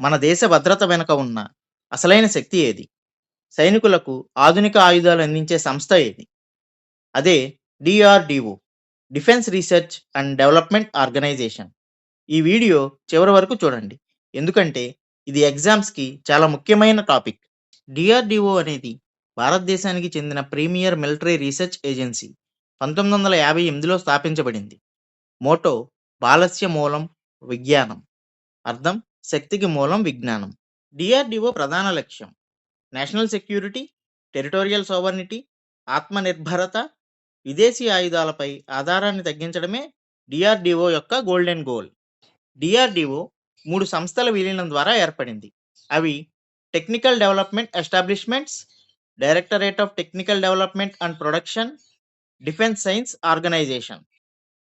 మన దేశ భద్రత వెనుక ఉన్న అసలైన శక్తి ఏది? సైనికులకు ఆధునిక ఆయుధాలు అందించే సంస్థ ఏది? అదే DRDO defence research and development organisation. ఈ వీడియో చివరి వరకు చూడండి. ఎందుకంటే ఇది ఎగ్జామ్స్కి చాలా ముఖ్యమైన టాపిక్. డిఆర్డిఓ అనేది భారతదేశానికి చెందిన ప్రీమియర్ మిలిటరీ రీసెర్చ్ ఏజెన్సీ పంతొమ్మిది వందల యాభై ఎనిమిదిలో స్థాపించబడింది. మోటో బాలస్య మూలం విజ్ఞానం. అర్థం? శక్తికి మూలం విజ్ఞానం. డిఆర్డిఓ ప్రధాన లక్ష్యం. నేషనల్ సెక్యూరిటీ టెరిటోరియల్ సోవర్నిటీ ఆత్మనిర్భరత విదేశీ ఆయుధాలపై ఆధారాన్ని తగ్గించడమే డిఆర్డిఓ యొక్క గోల్డెన్ గోల్. డిఆర్డిఓ మూడు సంస్థల విలీనం ద్వారా ఏర్పడింది. అవి technical development establishments directorate of technical development and production defence science organisation.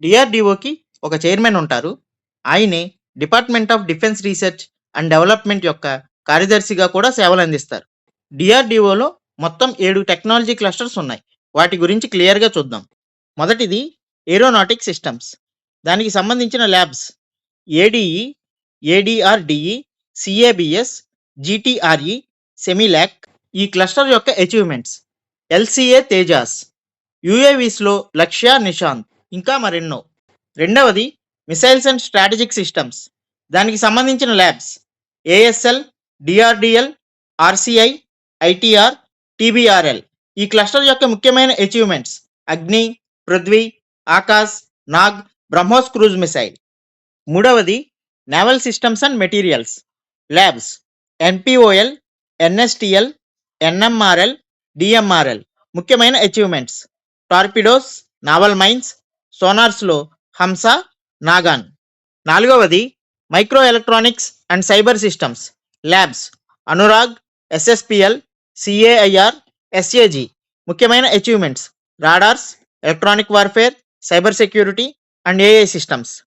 డిఆర్డిఓకి ఒక చైర్మన్ ఉంటారు. ఆయనే department of defence research and development యొక్క కార్యదర్శిగా కూడా సేవలు అందిస్తారు. డిఆర్డిఓలో మొత్తం ఏడు టెక్నాలజీ క్లస్టర్స్ ఉన్నాయి. వాటి గురించి క్లియర్గా చూద్దాం. మొదటిది ఏరోనాటిక్ సిస్టమ్స్. దానికి సంబంధించిన ల్యాబ్స్. ఏడిఈ ఏడిఆర్డిఈ సిఏబిఎస్ జిటిఆర్ఈ సెమిలాక్ ఈ క్లస్టర్ యొక్క అచీవ్మెంట్స్. ఎల్సిఏ తేజాస్. యుఏవీస్లో లక్ష్య నిశాంత్. ఇంకా మరెన్నో. రెండవది మిసైల్స్ అండ్ స్ట్రాటజిక్ సిస్టమ్స్ దానికి సంబంధించిన labs ASL DRDL RCI ITR TBRL ఈ క్లస్టర్ యొక్క ముఖ్యమైన achievements Agni Prithvi Akash Nag BrahMos cruise missile మూడవది naval systems and materials labs NPOL NSTL NMRL DMRL ముఖ్యమైన అచీవ్మెంట్స్ టార్పిడోస్ నావల్ మైన్స్ సోనార్స్లో హంస నాగాన్. నాలుగవది micro electronics and cyber systems labs. ANURAG SSPL CAIR SAG. ముఖ్యమైన achievements radars electronic warfare cyber security and AI systems.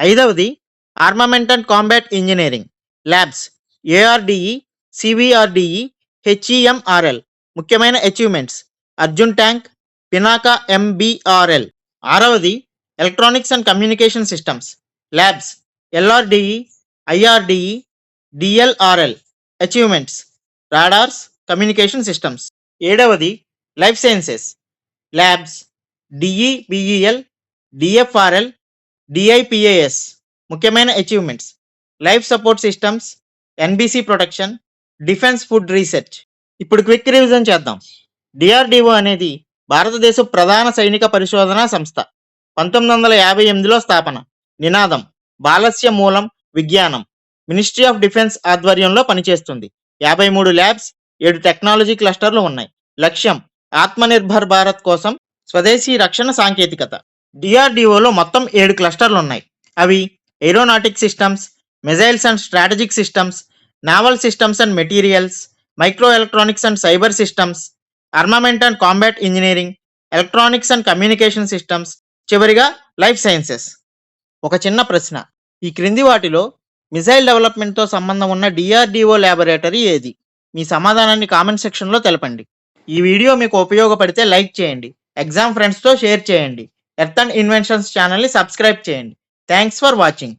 ఐదవది armament and combat engineering labs. ARDE CVRDE HEMRL. ముఖ్యమైన achievements Arjun tank Pinaka MBRL. ఆరవది electronics and communication systems labs LRDE IRDE DLRL achievements radars communication systems ఏడవది life sciences labs DEBEL DFRL DIPAS ముఖ్యమైన achievements life support systems NBC protection defence food research ఇప్పుడు quick revision చేద్దాం. DRDO అనేది భారతదేశ ప్రధాన సైనిక పరిశోధనా సంస్థ. పంతొమ్మిది వందల యాభై ఎనిమిదిలో స్థాపన. నినాదం. బాలస్య మూలం విజ్ఞానం. మినిస్ట్రీ ఆఫ్ డిఫెన్స్ ఆధ్వర్యంలో పనిచేస్తుంది. యాభై మూడు ల్యాబ్స్ ఏడు టెక్నాలజీ క్లస్టర్లు ఉన్నాయి. లక్ష్యం ఆత్మనిర్భర్ భారత్ కోసం స్వదేశీ రక్షణ సాంకేతికత. డిఆర్డిఓలో మొత్తం ఏడు క్లస్టర్లు ఉన్నాయి. అవి aeronautic systems missiles and strategic systems naval systems and materials micro electronics and cyber systems armament and combat engineering electronics and communication systems చివరిగా లైఫ్ సైన్సెస్. ఒక చిన్న ప్రశ్న. ఈ క్రింది వాటిలో మిసైల్ డెవలప్మెంట్తో సంబంధం ఉన్న డిఆర్డిఓ ల్యాబొరేటరీ ఏది? మీ సమాధానాన్ని కామెంట్ సెక్షన్లో తెలపండి. ఈ వీడియో మీకు ఉపయోగపడితే లైక్ చేయండి. ఎగ్జామ్ ఫ్రెండ్స్తో షేర్ చేయండి. ఎర్త్ అండ్ ఇన్వెన్షన్స్ ఛానల్ని సబ్స్క్రైబ్ చేయండి. Thanks for watching.